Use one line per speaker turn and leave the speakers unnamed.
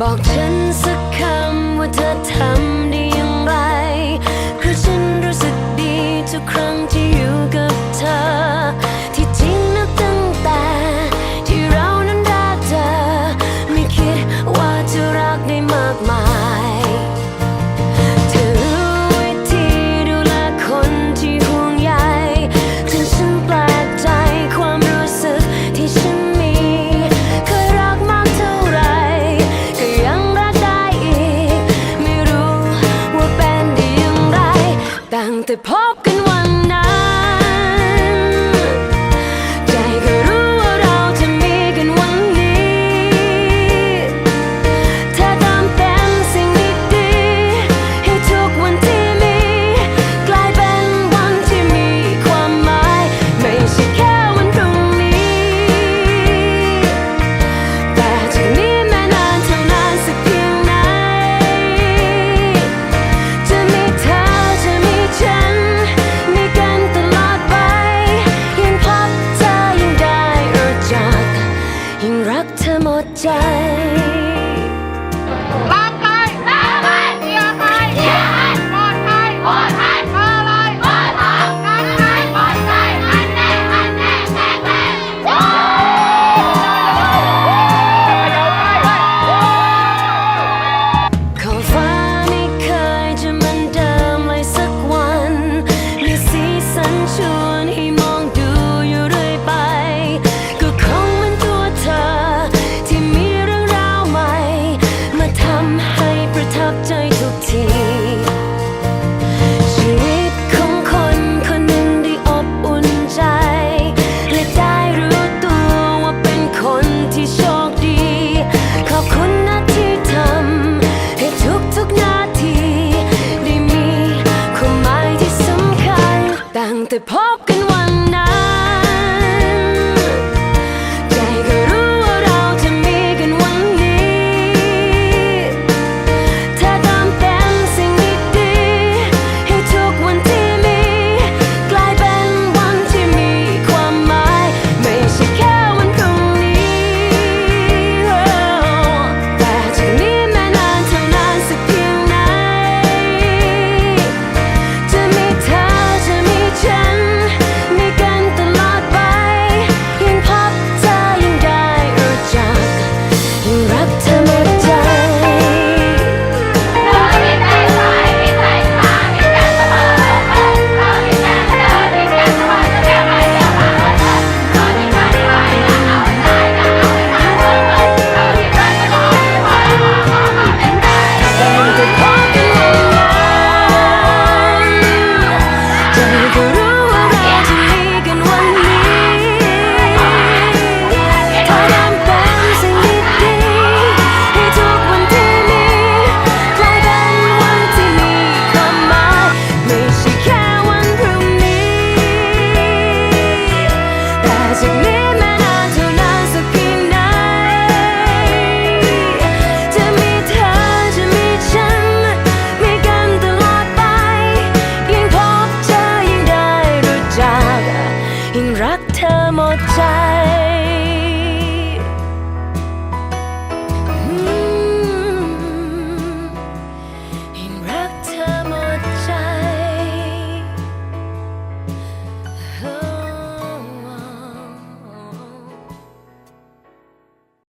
บอกฉันสักคำว่าเธอทำ shine. ที่โชคดี ขอบคุณนะที่ทำให้ทุกทุกนาที ได้มีความหมายที่สำคัญตั้งแต่พบ